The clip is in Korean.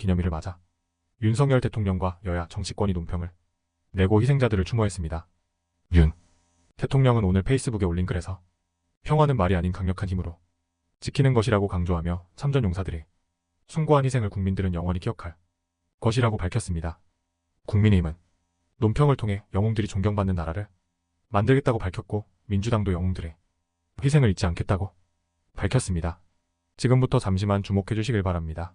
기념일을 맞아 윤석열 대통령과 여야 정치권이 논평을 내고 희생자들을 추모했습니다. 윤 대통령은 오늘 페이스북에 올린 글에서 평화는 말이 아닌 강력한 힘으로 지키는 것이라고 강조하며 참전 용사들이 숭고한 희생을 국민들은 영원히 기억할 것이라고 밝혔습니다. 국민의힘은 논평을 통해 영웅들이 존경받는 나라를 만들겠다고 밝혔고 민주당도 영웅들의 희생을 잊지 않겠다고 밝혔습니다. 지금부터 잠시만 주목해 주시길 바랍니다.